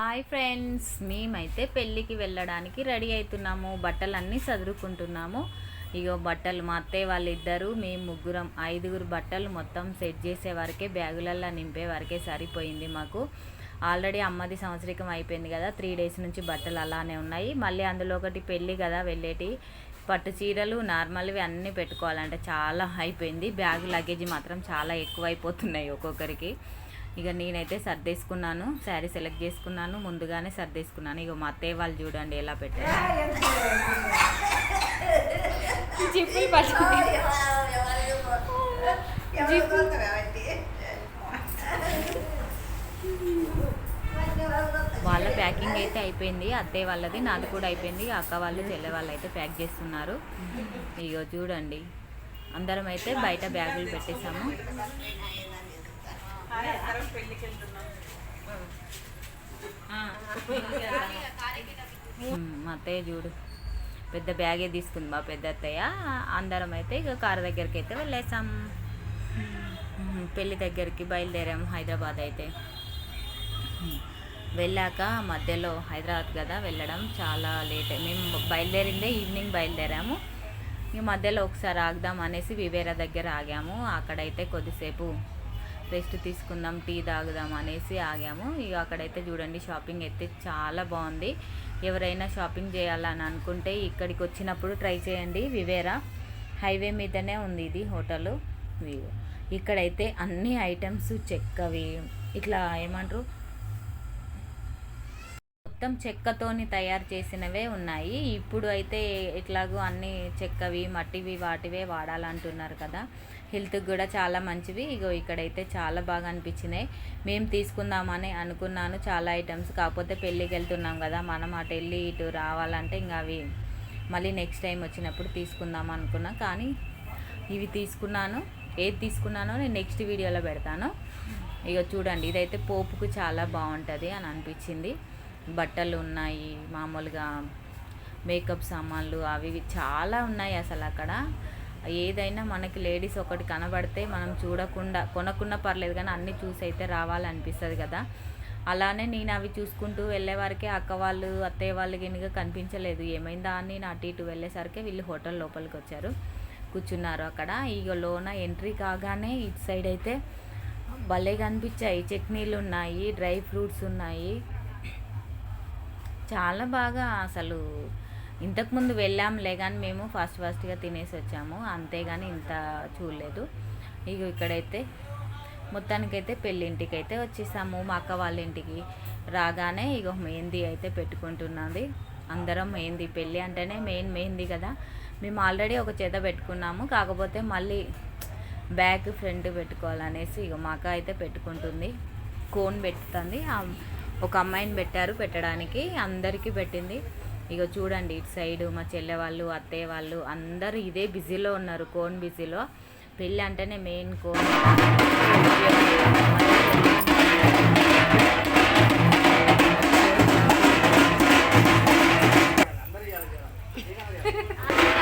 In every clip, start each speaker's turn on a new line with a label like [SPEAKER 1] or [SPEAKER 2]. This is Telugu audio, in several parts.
[SPEAKER 1] హాయ్ ఫ్రెండ్స్ మేమైతే పెళ్ళికి వెళ్ళడానికి రెడీ అవుతున్నాము. బట్టలన్నీ చదురుకుంటున్నాము ఇగో బట్టలు మా అత్తయ్య వాళ్ళిద్దరు మేము ముగ్గురం ఐదుగురు బట్టలు మొత్తం సెట్ చేసే వరకే బ్యాగులల్లో నింపే వరకే సరిపోయింది మాకు. ఆల్రెడీ అమ్మది సంవత్సరికం అయిపోయింది కదా త్రీ డేస్ నుంచి బట్టలు అలానే ఉన్నాయి. మళ్ళీ అందులో ఒకటి పెళ్ళి కదా వెళ్ళేటి పట్టు చీరలు నార్మల్వి అన్నీ పెట్టుకోవాలంటే చాలా అయిపోయింది. బ్యాగ్ లగేజ్ మాత్రం చాలా ఎక్కువ అయిపోతున్నాయి ఒక్కొక్కరికి. ఇక నేనైతే సర్దేసుకున్నాను శారీ సెలెక్ట్ చేసుకున్నాను ముందుగానే సర్దేసుకున్నాను. ఇక మా అత్తయ్య వాళ్ళు చూడండి ఎలా పెట్టారు. జిప్పులు వాళ్ళ ప్యాకింగ్ అయితే అయిపోయింది అత్తయ్య వాళ్ళది నాది కూడా అయిపోయింది. అక్క వాళ్ళు చెల్లె వాళ్ళు అయితే ప్యాక్ చేస్తున్నారు. ఇగో చూడండి. అందరం అయితే బయట బ్యాగులు పెట్టేశాము. మా అత్తయ్య చూడు పెద్ద బ్యాగే తీసుకుంది మా పెద్ద అత్తయ్య. అందరం అయితే ఇక కారు దగ్గరికి అయితే వెళ్ళేసాం. పెళ్ళి దగ్గరికి బయలుదేరాము హైదరాబాద్ అయితే. వెళ్ళాక మధ్యలో హైదరాబాద్ కదా వెళ్ళడం చాలా లేట్. మేము బయలుదేరిందే ఈవినింగ్ బయలుదేరాము. ఇక మధ్యలో ఒకసారి ఆగుదాం అనేసి వివేరా దగ్గర ఆగాము. అక్కడైతే కొద్దిసేపు రెస్ట్ తీసుకుందాం టీ తాగుదాం అనేసి ఆగాము. ఇక అక్కడైతే చూడండి షాపింగ్ అయితే చాలా బాగుంది. ఎవరైనా షాపింగ్ చేయాలని అనుకుంటే ఇక్కడికి వచ్చినప్పుడు ట్రై చేయండి. వివేరా హైవే మీదనే ఉంది ఇది హోటల్. ఇక్కడైతే అన్ని ఐటమ్స్ చెక్కవి. ఇట్లా ఏమంటారు? మొత్తం చెక్కతోని తయారు చేసినవే ఉన్నాయి. ఇప్పుడు అయితే ఎట్లాగో అన్ని చెక్కవి మట్టివి వాటివే వాడాలంటున్నారు కదా. హెల్త్కి కూడా చాలా మంచివి. ఇగో ఇక్కడైతే చాలా బాగా అనిపించినాయి. మేము తీసుకుందామని అనుకున్నాను చాలా ఐటమ్స్. కాకపోతే పెళ్ళికి వెళ్తున్నాం కదా. మనం అటు వెళ్ళి ఇటు రావాలంటే ఇంకా అవి మళ్ళీ నెక్స్ట్ టైం వచ్చినప్పుడు తీసుకుందాం అనుకున్నా. కానీ ఇవి తీసుకున్నాను. ఏది తీసుకున్నానో నేను నెక్స్ట్ వీడియోలో పెడతాను. ఇక చూడండి ఇదైతే పోపుకు చాలా బాగుంటుంది అని అనిపించింది. బట్టలు ఉన్నాయి మామూలుగా మేకప్ సామాన్లు అవి ఇవి చాలా ఉన్నాయి అసలు అక్కడ. ఏదైనా మనకి లేడీస్ ఒకటి కనబడితే మనం చూడకుండా కొనకుండా పర్లేదు కానీ అన్నీ చూసి అయితే రావాలనిపిస్తుంది కదా. అలానే నేను అవి చూసుకుంటూ వెళ్ళేవారికే అక్క వాళ్ళు అత్తయ్య వాళ్ళు గిన్నెగా కనిపించలేదు. ఏమైందా అని నేను అటు ఇటు వెళ్ళేసరికి వీళ్ళు హోటల్ లోపలికి వచ్చారు. కూర్చున్నారు అక్కడ. ఇక లోన ఎంట్రీ కాగానే ఇటు సైడ్ అయితే భలే కనిపించాయి. చట్నీలు ఉన్నాయి డ్రై ఫ్రూట్స్ ఉన్నాయి. చాలా బాగా అసలు ఇంతకుముందు వెళ్ళాంలే కానీ మేము ఫాస్ట్ ఫాస్ట్గా తినేసి వచ్చాము. అంతేగాని ఇంత చూడలేదు. ఇక ఇక్కడైతే మొత్తానికైతే పెళ్ళింటికి అయితే వచ్చేసాము. మా అక్క వాళ్ళ ఇంటికి రాగానే ఇక మెహందీ అయితే పెట్టుకుంటున్నది. అందరం మెహందీ పెళ్ళి అంటేనే మెయిన్ మెహందీ కదా. మేము ఆల్రెడీ ఒక చేత పెట్టుకున్నాము. కాకపోతే మళ్ళీ బ్యాక్ ఫ్రంట్ పెట్టుకోవాలనేసి ఇక మా అక్క అయితే పెట్టుకుంటుంది. కోన్ పెట్టుతుంది. ఒక అమ్మాయిని పెట్టారు పెట్టడానికి అందరికీ పెట్టింది. ఇక చూడండి ఇటు సైడ్ మా చెల్లె వాళ్ళు అత్తయ్య వాళ్ళు అందరూ ఇదే బిజీలో ఉన్నారు కోన్ బిజీలో. పెళ్ళి అంటేనే మెయిన్ కోన్.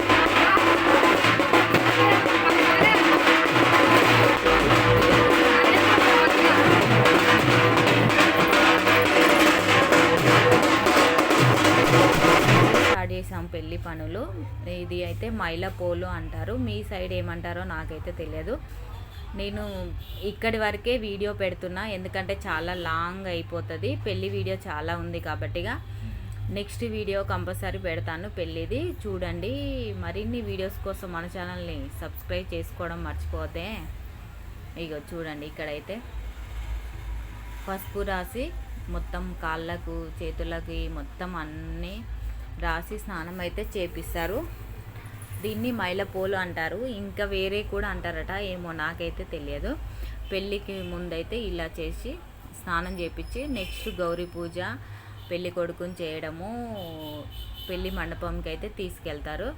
[SPEAKER 1] పనులు. ఇది అయితే మైలపోలు అంటారు. మీ సైడ్ ఏమంటారో నాకైతే తెలియదు. నేను ఇక్కడి వరకే వీడియో పెడుతున్నా. ఎందుకంటే చాలా లాంగ్ అయిపోతుంది. పెళ్ళి వీడియో చాలా ఉంది కాబట్టిగా నెక్స్ట్ వీడియో కంపల్సరీ పెడతాను పెళ్ళిది. చూడండి. మరిన్ని వీడియోస్ కోసం మన ఛానల్ని సబ్స్క్రైబ్ చేసుకోవడం మర్చిపోతే. ఇగో చూడండి ఇక్కడైతే. పసుపు రాసి మొత్తం కాళ్ళకు చేతులకి మొత్తం అన్నీ రాసి స్నానం అయితే చేపిస్తారు. దీన్ని మైలపోలు అంటారు. ఇంకా వేరే కూడా అంటారట ఏమో నాకైతే తెలియదు. పెళ్ళికి ముందైతే ఇలా చేసి స్నానం చేపించి నెక్స్ట్ గౌరీ పూజ పెళ్ళి కొడుకుని చేయడము పెళ్ళి మండపంకి అయితే తీసుకెళ్తారు.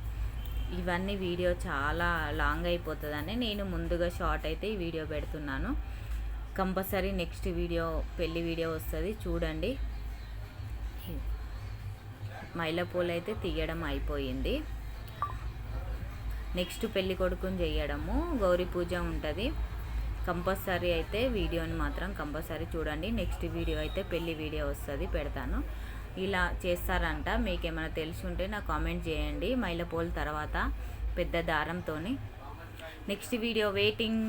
[SPEAKER 1] ఇవన్నీ వీడియో చాలా లాంగ్ అయిపోతుందని నేను ముందుగా షార్ట్ అయితే ఈ వీడియో పెడుతున్నాను. కంపల్సరీ నెక్స్ట్ వీడియో పెళ్ళి వీడియో వస్తుంది చూడండి. మైలపూలు అయితే తీయడం అయిపోయింది. నెక్స్ట్ పెళ్ళి కొడుకుని చేయడము గౌరీ పూజ ఉంటుంది. కంపల్సరీ అయితే వీడియోని మాత్రం కంపల్సరీ చూడండి. నెక్స్ట్ వీడియో అయితే పెళ్ళి వీడియో వస్తుంది పెడతాను. ఇలా చేస్తారంట. మీకు ఏమైనా తెలిసి ఉంటే నాకు కామెంట్ చేయండి. మైలపోల్ తర్వాత పెద్ద దారంతో నెక్స్ట్ వీడియో వెయిటింగ్.